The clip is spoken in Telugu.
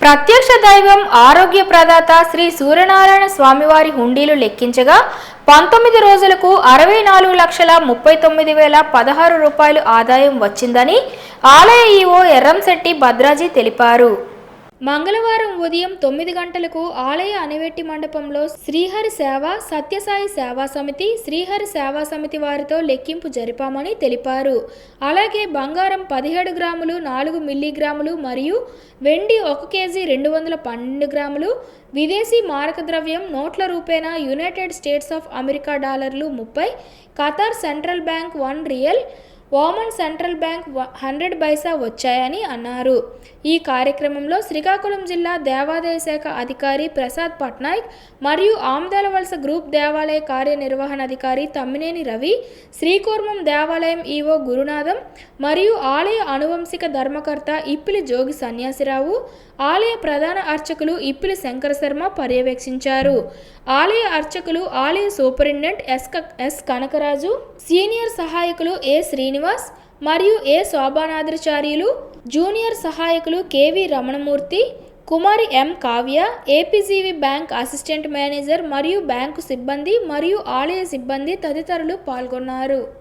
ప్రత్యక్ష దైవం ఆరోగ్య ప్రదాత శ్రీ సూర్యనారాయణ స్వామివారి హుండీలు లెక్కించగా పంతొమ్మిది రోజులకు అరవై నాలుగు లక్షల ముప్పై తొమ్మిది వేల పదహారు రూపాయలు ఆదాయం వచ్చిందని ఆలయ ఈవో ఎర్రంశెట్టి భద్రాజీ తెలిపారు. మంగళవారం ఉదయం తొమ్మిది గంటలకు ఆలయ అనివెట్టి మండపంలో శ్రీహరి సేవ సత్యసాయి సేవా సమితి శ్రీహరి సేవా సమితి వారితో లెక్కింపు జరిపామని తెలిపారు. అలాగే బంగారం పదిహేడు గ్రాములు నాలుగు మిల్లీగ్రాములు మరియు వెండి ఒక కేజీ రెండు వందల పన్నెండు గ్రాములు విదేశీ మారక ద్రవ్యం నోట్ల రూపేణా యునైటెడ్ స్టేట్స్ ఆఫ్ అమెరికా డాలర్లు ముప్పై Qatar central bank one riyal Oman central bank వ- హండ్రెడ్ పైసా వచ్చాయని అన్నారు. ఈ కార్యక్రమంలో శ్రీకాకుళం జిల్లా దేవాదాయ శాఖ అధికారి ప్రసాద్ పట్నాయక్ మరియు ఆమదాల వలస గ్రూప్ దేవాలయ కార్యనిర్వహణాధికారి తమ్మినేని రవి శ్రీకూర్మం దేవాలయం ఈవో గురునాథం మరియు ఆలయ అనువంశిక ధర్మకర్త ఇప్పిలి జోగి సన్యాసిరావు ఆలయ ప్రధాన అర్చకులు ఇప్పిలి శంకర శర్మ పర్యవేక్షించారు. ఆలయ అర్చకులు ఆలయ సూపరింటెండెంట్ ఎస్ క- ఎస్ కనకరాజు సీనియర్ సహాయకులు ఏ శ్రీనివాస్ మరియు ఏ శోభానాద్రాచార్యులు? జూనియర్ సహాయకులు KV Ramanamurthy Kumari M Kavya APGV bank assistant manager మరియు బ్యాంకు సిబ్బంది మరియు ఆలయ సిబ్బంది తదితరులు పాల్గొన్నారు.